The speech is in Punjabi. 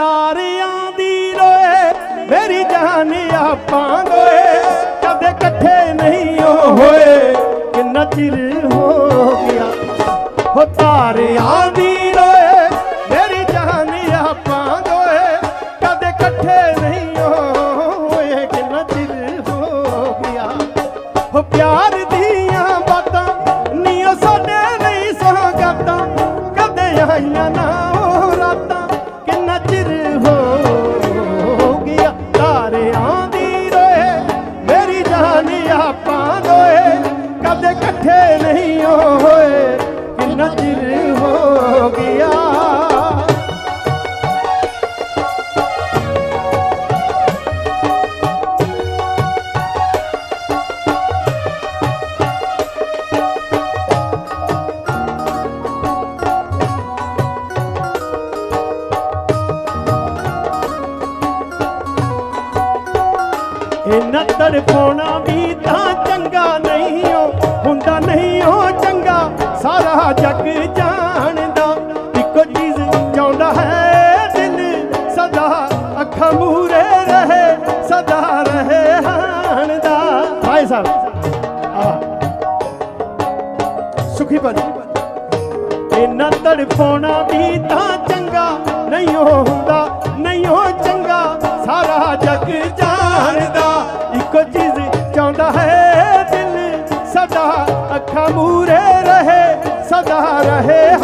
ਤਾਰਿਆਂ ਦੀ ਰੋਏ, ਮੇਰੀ ਜਾਨ ਆਪਾਂ ਗੋਏ ਕਦੇ ਇਕੱਠੇ ਨਹੀਂ ਹੋਏ, ਕਿੰਨਾ ਚਿਰ ਹੋ ਗਿਆ। ਹੋ ਤਾਰਿਆਂ ਦੀ ਰੋਏ, ਮੇਰੀ ਜਾਨ ਆਪਾਂ ਗੋਏ ਕਦੇ ਇਕੱਠੇ ਨਹੀਂ ਹੋਏ, ਕਿੰਨਾ ਚਿਰ ਹੋ ਗਿਆ। ਹੋ ਪਿਆਰ ਇਹਨਾਂ ਤੜਫਾਉਣਾ ਵੀ ਤਾਂ ਚੰਗਾ ਨਹੀਂ ਓ, ਹੁੰਦਾ ਨਹੀਂ ਓ ਚੰਗਾ। ਸਾਰਾ ਜੱਗ ਜਾਣਦਾ, ਇੱਕੋ ਚੀਜ਼ ਚਾਹੁੰਦਾ ਹੈ ਦਿਲ। ਸਦਾ ਅੱਖਾਂ ਮੂਰੇ ਰਹੇ, ਸਦਾ ਰਹੇ ਹਾਣਦਾ। ਹਾਏ ਸਾਹਿਬ ਸੁਖੀ ਬਣ ਇਹਨਾਂ ਤੜਫਾਉਣਾ ਵੀ ਤਾਂ ਅੱਖਾਂ ਮੂਰੇ ਰਹੇ ਸਦਾ ਰਹੇ